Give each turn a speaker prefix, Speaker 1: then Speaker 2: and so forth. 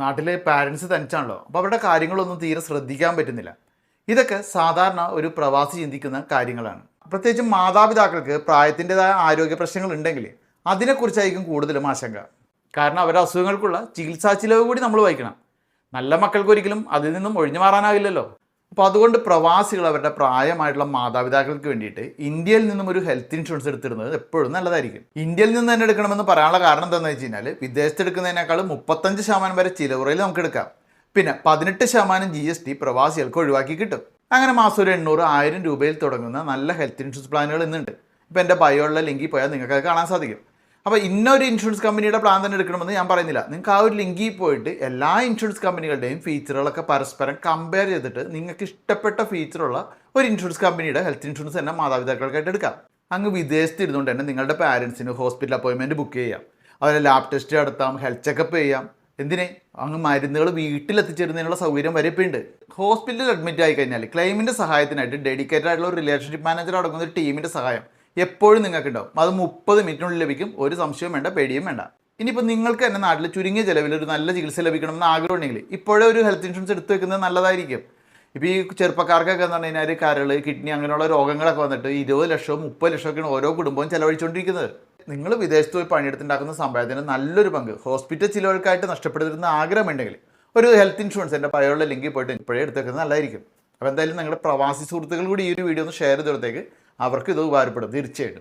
Speaker 1: നാട്ടിലെ പാരൻസ് തനിച്ചാണല്ലോ. അപ്പോൾ അവരുടെ കാര്യങ്ങളൊന്നും തീരെ ശ്രദ്ധിക്കാൻ പറ്റുന്നില്ല. ഇതൊക്കെ സാധാരണ ഒരു പ്രവാസി ചിന്തിക്കുന്ന കാര്യങ്ങളാണ്. പ്രത്യേകിച്ചും മാതാപിതാക്കൾക്ക് പ്രായത്തിന്റെതായ ആരോഗ്യ പ്രശ്നങ്ങൾ ഉണ്ടെങ്കിൽ അതിനെക്കുറിച്ചായിരിക്കും കൂടുതലും ആശങ്ക. കാരണം അവരുടെ അസുഖങ്ങൾക്കുള്ള ചികിത്സാ ചിലവ് കൂടി നമ്മൾ വഹിക്കണം. നല്ല മക്കൾക്ക് ഒരിക്കലും അതിൽ നിന്നും ഒഴിഞ്ഞു മാറാനാവില്ലല്ലോ. അപ്പോൾ അതുകൊണ്ട് പ്രവാസികൾ അവരുടെ പ്രായമായിട്ടുള്ള മാതാപിതാക്കൾക്ക് വേണ്ടിയിട്ട് ഇന്ത്യയിൽ നിന്നും ഒരു ഹെൽത്ത് ഇൻഷുറൻസ് എടുത്തിരുന്നത് എപ്പോഴും നല്ലതായിരിക്കും. ഇന്ത്യയിൽ നിന്ന് തന്നെ എടുക്കണമെന്ന് പറയാനുള്ള കാരണം എന്താണെന്ന് വെച്ച് കഴിഞ്ഞാൽ വിദേശത്ത് എടുക്കുന്നതിനേക്കാൾ മുപ്പത്തഞ്ച് ശതമാനം വരെ ചിലവുറയിൽ നമുക്ക് എടുക്കാം. പിന്നെ പതിനെട്ട് ശതമാനം ജി എസ് ടി പ്രവാസികൾക്ക് ഒഴിവാക്കി കിട്ടും. അങ്ങനെ മാസം ഒരു എണ്ണൂറ് ആയിരം രൂപയിൽ തുടങ്ങുന്ന നല്ല ഹെൽത്ത് ഇൻഷുറൻസ് പ്ലാനുകൾ ഇന്നുണ്ട്. ഇപ്പോൾ എന്റെ ബയോയുള്ള ലിങ്കിൽ പോയാൽ നിങ്ങൾക്കത് കാണാൻ സാധിക്കും. അപ്പോൾ ഇന്നൊരു ഇൻഷുറൻസ് കമ്പനിയുടെ പ്ലാൻ തന്നെ എടുക്കണമെന്ന് ഞാൻ പറയുന്നില്ല. നിങ്ങൾക്ക് ആ ഒരു ലിങ്കിൽ പോയിട്ട് എല്ലാ ഇൻഷുറൻസ് കമ്പനികളുടെയും ഫീച്ചറുകളൊക്കെ പരസ്പരം കമ്പയർ ചെയ്തിട്ട് നിങ്ങൾക്ക് ഇഷ്ടപ്പെട്ട ഫീച്ചറുള്ള ഒരു ഇൻഷുറൻസ് കമ്പനിയുടെ ഹെൽത്ത് ഇൻഷുറൻസ് തന്നെ മാതാപിതാക്കൾക്കായിട്ട് എടുക്കാം. അങ്ങ് വിദേശത്ത് ഇരുന്നുകൊണ്ട് തന്നെ നിങ്ങളുടെ പാരൻസിന് ഹോസ്പിറ്റൽ അപ്പോയിൻമെന്റ് ബുക്ക് ചെയ്യാം. അവരെ ലാബ് ടെസ്റ്റ് നടത്താം ഹെൽത്ത് ചെക്കപ്പ് ചെയ്യാം. എന്തിനെ? അങ്ങ് മരുന്നുകൾ വീട്ടിലെത്തിച്ചേരുന്നതിനുള്ള സൗകര്യം വരെ ഇപ്പോൾ ഉണ്ട്. ഹോസ്പിറ്റലിൽ അഡ്മിറ്റ് ആയി കഴിഞ്ഞാൽ ക്ലെയിമിന്റെ സഹായത്തിനായിട്ട് ഡെഡിക്കേറ്റഡ് ആയിട്ടുള്ള ഒരു റിലേഷൻഷിപ്പ് മാനേജർ അടങ്ങുന്ന ഒരു ടീമിന്റെ സഹായം. എപ്പോഴും നിങ്ങൾക്കുണ്ടാവും. അത് മുപ്പത് മിനിറ്റിനുള്ളിൽ ലഭിക്കും. ഒരു സംശയവും വേണ്ട പേടിയും വേണ്ട. ഇനിയിപ്പോൾ നിങ്ങൾക്ക് തന്നെ നാട്ടിൽ ചുരുങ്ങിയ ചിലവിൽ ഒരു നല്ല ചികിത്സ ലഭിക്കണമെന്ന് ആഗ്രഹമുണ്ടെങ്കിൽ ഇപ്പോഴേ ഒരു ഹെൽത്ത് ഇൻഷുറൻസ് എടുത്തു വെക്കുന്നത് നല്ലതായിരിക്കും. ഇപ്പോൾ ഈ ചെറുപ്പക്കാർക്കൊക്കെ എന്ന് പറഞ്ഞു കഴിഞ്ഞാൽ കരൾ കിഡ്നി അങ്ങനെയുള്ള രോഗങ്ങളൊക്കെ വന്നിട്ട് ഇരുപത് ലക്ഷവും മുപ്പത് ലക്ഷമൊക്കെയാണ് ഓരോ കുടുംബവും ചിലവഴിച്ചുകൊണ്ടിരിക്കുന്നത് നിങ്ങൾ വിദേശത്ത് പോയി പണിയെടുത്തുണ്ടാക്കുന്ന സമ്പാദ്യത്തിന് നല്ലൊരു പങ്ക്. ഹോസ്പിറ്റൽ ചിലവുകൾക്കായിട്ട് നഷ്ടപ്പെടുന്ന ആഗ്രഹമുണ്ടെങ്കിൽ ഒരു ഹെൽത്ത് ഇൻഷുറൻസ് എന്റെ പഴയുള്ള ലിങ്കിൽ പോയിട്ട് ഇപ്പോഴേ എടുത്തേക്കുന്നത് നല്ലതായിരിക്കും. അപ്പോൾ എന്തായാലും നിങ്ങളുടെ പ്രവാസി സുഹൃത്തുക്കൾ കൂടി ഈ ഒരു വീഡിയോ ഒന്ന് ഷെയർ ചെയ്തെടുത്തേക്ക് അവർക്ക് ഇത് ഉപകാരപ്പെടും തീർച്ചയായിട്ടും.